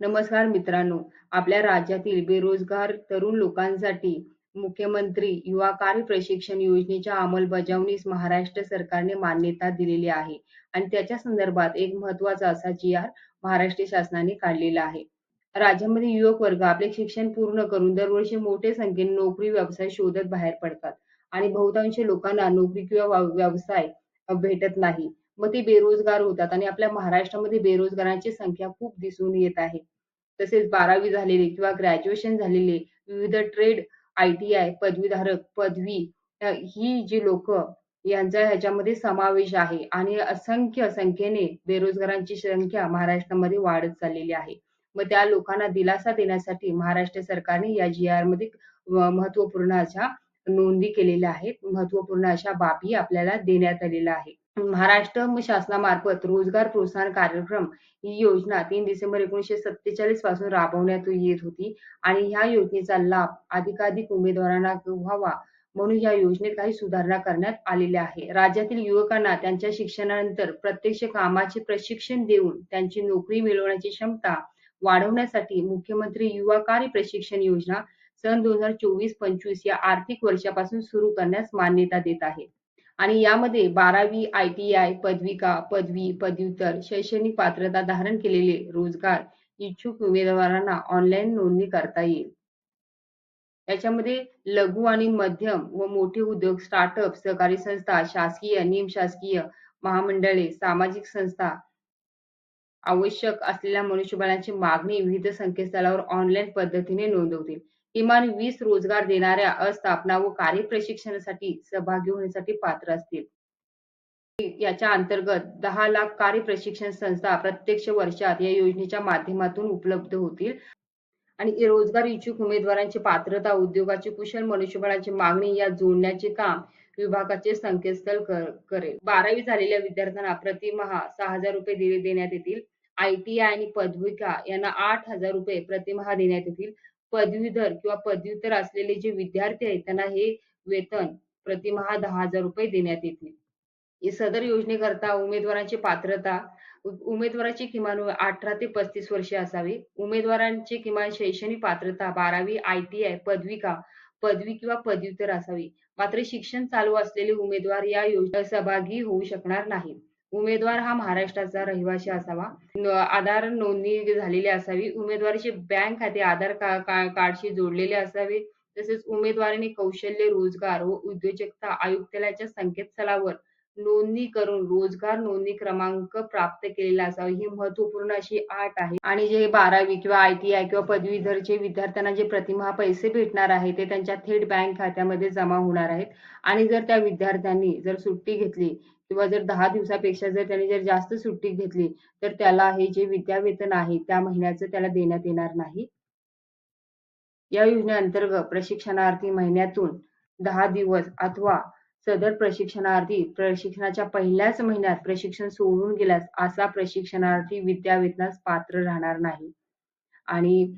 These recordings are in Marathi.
नमस्कार मित्रांनो आपल्या राज्यातील बेरोजगार तरुण लोकांसाठी मुख्यमंत्री युवा कार्य प्रशिक्षण योजनेच्या अंमलबजावणीस महाराष्ट्र सरकारने मान्यता दिलेली आहे आणि त्याच्या संदर्भात एक महत्त्वाचा असा जी आर महाराष्ट्र शासनाने काढलेला आहे. राज्यामध्ये युवक वर्ग आपले शिक्षण पूर्ण करून दरवर्षी मोठ्या संख्येने नोकरी व्यवसाय शोधत बाहेर पडतात आणि बहुतांश लोकांना नोकरी किंवा व्यवसाय भेटत नाही. मग ते बेरोजगार होतात आणि आपल्या महाराष्ट्रामध्ये बेरोजगारांची संख्या खूप दिसून येत आहे. तसेच बारावी झालेले किंवा ग्रॅज्युएशन झालेले विविध ट्रेड आय टी आय पदवीधारक पदवी ही जी लोक यांचा ह्याच्यामध्ये समावेश आहे आणि असंख्य संख्येने बेरोजगारांची संख्या महाराष्ट्रामध्ये वाढत चाललेली आहे. मग त्या लोकांना दिलासा देण्यासाठी महाराष्ट्र सरकारने या जी आरमध्ये महत्त्वपूर्ण अशा नोंदी केलेल्या आहेत. महत्त्वपूर्ण अशा बाबी आपल्याला देण्यात आलेल्या आहे महाराष्ट्र शासनामार्फत रोजगार प्रोत्साहन कार्यक्रम ही योजना तीन डिसेंबर एकोणीसशे सत्तेचाळीसपासून राबवण्यात येत होती. आणि ह्या योजनेचा लाभ अधिकाधिक उमेदवारांना व्हावा म्हणून या योजनेत काही सुधारणा करण्यात आलेल्या आहे. राज्यातील युवकांना त्यांच्या शिक्षणानंतर प्रत्यक्ष कामाचे प्रशिक्षण देऊन त्यांची नोकरी मिळवण्याची क्षमता वाढवण्यासाठी मुख्यमंत्री युवा कार्य प्रशिक्षण योजना सन दोन हजार चोवीस पंचवीस या आर्थिक वर्षापासून सुरू करण्यास मान्यता देत आहे आणि यामध्ये बारावी आय टी आय पदविका पदवी पदव्युत्तर शैक्षणिक पात्रता धारण केलेले रोजगार इच्छुक उमेदवारांना ऑनलाईन नोंदणी करता येईल. याच्यामध्ये लघु आणि मध्यम व मोठे उद्योग स्टार्टअप सहकारी संस्था शासकीय निमशासकीय महामंडळे सामाजिक संस्था आवश्यक असलेल्या मनुष्यबळाची मागणी विविध संकेतस्थळावर ऑनलाईन पद्धतीने नोंदवतील. किमान वीस रोजगार देणाऱ्या अस्थापना व कार्य प्रशिक्षणासाठी सहभागी होण्यासाठी पात्र असतील. याच्या अंतर्गत दहा लाख कार्य प्रशिक्षण संस्था प्रत्यक्ष वर्षात या योजनेच्या माध्यमातून उपलब्ध होतील. आणि रोजगार इच्छुक उमेदवारांची पात्रता उद्योगाची कुशल मनुष्यबळाची मागणी या जोडण्याचे काम विभागाचे संकेतस्थळ कर- करेल. बारावी झालेल्या विद्यार्थ्यांना प्रतिमहा सहा हजार रुपये दिले देण्यात येतील. आय टी आय आणि पदविका यांना आठ हजार रुपये प्रतिमहा देण्यात येतील. पदवीधर किंवा पदव्युत्तर असलेले जे विद्यार्थी आहेत त्यांना हे वेतन प्रतिमहा दहा हजार रुपये देण्यात येते. सदर योजनेकरता उमेदवारांची पात्रता उमेदवाराची किमान अठरा ते पस्तीस वर्षे असावी. उमेदवारांची किमान शैक्षणिक पात्रता बारावी आय टी आय पदविका पदवी किंवा पदव्युत्तर असावी. मात्र शिक्षण चालू असलेले उमेदवार या योजनेत सहभागी होऊ शकणार नाहीत. उमेदवार हा महाराष्ट्राचा रहिवासी असावा. आधार नोंदणी झालेली असावी. उमेदवाराचे बँक खाते आधार कार्डशी जोडलेले असावे. तसेच उमेदवाराने कौशल्य रोजगार व उद्योजकता आयुक्तालयाच्या संकेतस्थळावर नोंदणी करून रोजगार नोंदणी क्रमांक प्राप्त केलेला असावा. ही महत्त्वपूर्ण अशी आठ आहे. आणि जे बारावी किंवा आय टी आय किंवा पदवीधरचे विद्यार्थ्यांना जे प्रतिमा पैसे भेटणार आहे ते त्यांच्या थेट बँक खात्यामध्ये जमा होणार आहेत. आणि जर त्या विद्यार्थ्यांनी जर सुट्टी घेतली किंवा जर दहा दिवसापेक्षा जर त्यांनी जर जास्त सुट्टी घेतली तर त्याला हे जे विद्यावेतन आहे त्या महिन्याचं त्याला देण्यात येणार नाही. या योजनेअंतर्गत प्रशिक्षणार्थी महिन्यातून दहा दिवस अथवा सदर प्रशिक्षणार्थी प्रशिक्षणाच्या पहिल्याच महिन्यात प्रशिक्षण सोडून गेल्यास असा प्रशिक्षणार्थी विद्यावेतनास पात्र राहणार नाही. आणि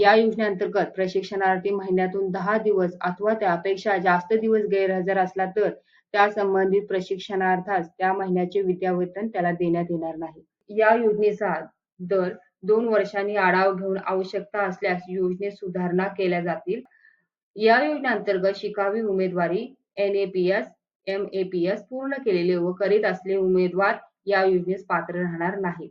या योजनेअंतर्गत प्रशिक्षणार्थी महिन्यातून दहा दिवस अथवा त्यापेक्षा जास्त दिवस गैरहजर असला तर त्या संबंधित प्रशिक्षणार्थास त्या महिन्याचे विद्यावेतन त्याला देण्यात येणार नाही. या योजनेचा दर दोन वर्षांनी आढावा घेऊन आवश्यकता असल्यास योजनेत सुधारणा केल्या जातील. या योजनेअंतर्गत शिकावी उमेदवारी एनएपीएस एमएपीएस पूर्ण केलेले व करीत असलेले उमेदवार या योजनेस पात्र राहणार नाहीत.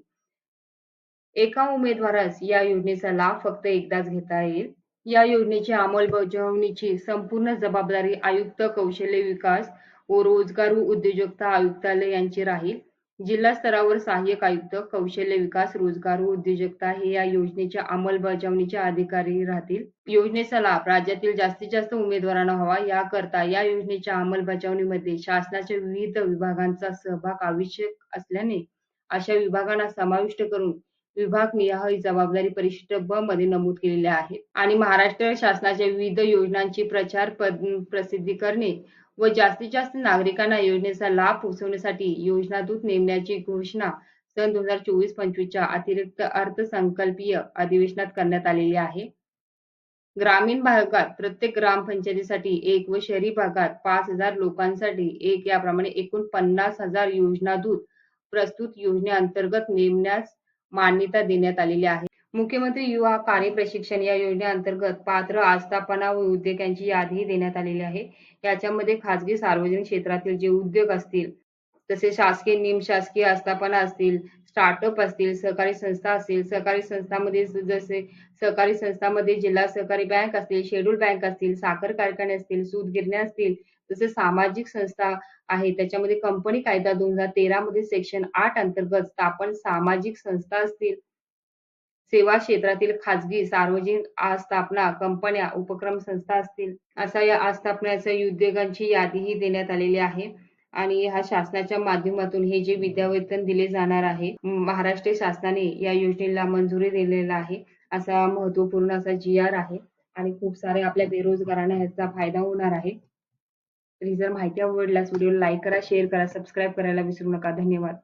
एका उमेदवारास या योजनेचा लाभ फक्त एकदाच घेता येईल. या योजनेची अंमलबजावणीची संपूर्ण जबाबदारी आयुक्त कौशल्य विकास व रोजगार व उद्योजकता आयुक्तालय यांची राहील. जिल्हा स्तरावर सहाय्यक आयुक्त कौशल्य विकास रोजगार व उद्योजकता हे या योजनेच्या अंमलबजावणीचे अधिकारी राहतील. योजनेचा लाभ राज्यातील जास्तीत जास्त उमेदवारांना व्हावा याकरता या योजनेच्या अंमलबजावणीमध्ये शासनाच्या विविध विभागांचा सहभाग आवश्यक असल्याने अशा विभागांना समाविष्ट करून विभाग निहाय जबाबदारी परिशिष्ट ब मध्ये नमूद केलेले आहे. आणि महाराष्ट्र शासनाच्या विविध योजनांची प्रचार प्रसिद्धी करणे व जास्तीत जास्त नागरिकांना योजनेचा लाभ पोहोचवण्यासाठी योजना दूत नेमण्याची घोषणा सन दोन हजार चोवीस पंचवीसच्या अतिरिक्त अर्थसंकल्पीय अधिवेशनात करण्यात आलेली आहे. ग्रामीण भागात प्रत्येक ग्रामपंचायतीसाठी एक व शहरी भागात पाच हजार लोकांसाठी एक याप्रमाणे एकूण पन्नास हजार योजना दूत प्रस्तुत योजनेअंतर्गत नेमण्यास मान्यता देण्यात आलेली आहे. मुख्यमंत्री युवा कार्य प्रशिक्षण या योजनेअंतर्गत पात्र आस्थापना व उद्योग यांची यादीही देण्यात आलेली आहे. याच्यामध्ये खाजगी सार्वजनिक क्षेत्रातील जे उद्योग असतील तसे शासकीय निमशासकीय आस्थापना असतील स्टार्टअप असतील सहकारी संस्था असतील सहकारी संस्थामध्ये जसे सहकारी संस्थामध्ये जिल्हा सहकारी बँक असतील शेड्यूल बँक असतील साखर कारखाने असतील सूत गिरण्या असतील तसेच सामाजिक संस्था आहे. त्याच्यामध्ये कंपनी कायदा दोन हजार तेरा मध्ये सेक्शन आठ अंतर्गत स्थापन सामाजिक संस्था असतील सेवा क्षेत्रातील खाजगी सार्वजनिक आस्थापना कंपन्या उपक्रम संस्था असतील असा या आस्थापनाच्या उद्योगांची यादीही देण्यात आलेली आहे. आणि ह्या शासनाच्या माध्यमातून हे जे विद्यावेतन दिले जाणार आहे महाराष्ट्र शासनाने या योजनेला मंजुरी दिलेला आहे असा महत्त्वपूर्ण असा जी आर आहे. आणि खूप सारे आपल्या बेरोजगारांना ह्याचा फायदा होणार आहे. तरी जर माहिती आवडल्यास व्हिडिओ लाईक करा शेअर करा सबस्क्राईब करायला विसरू नका. धन्यवाद.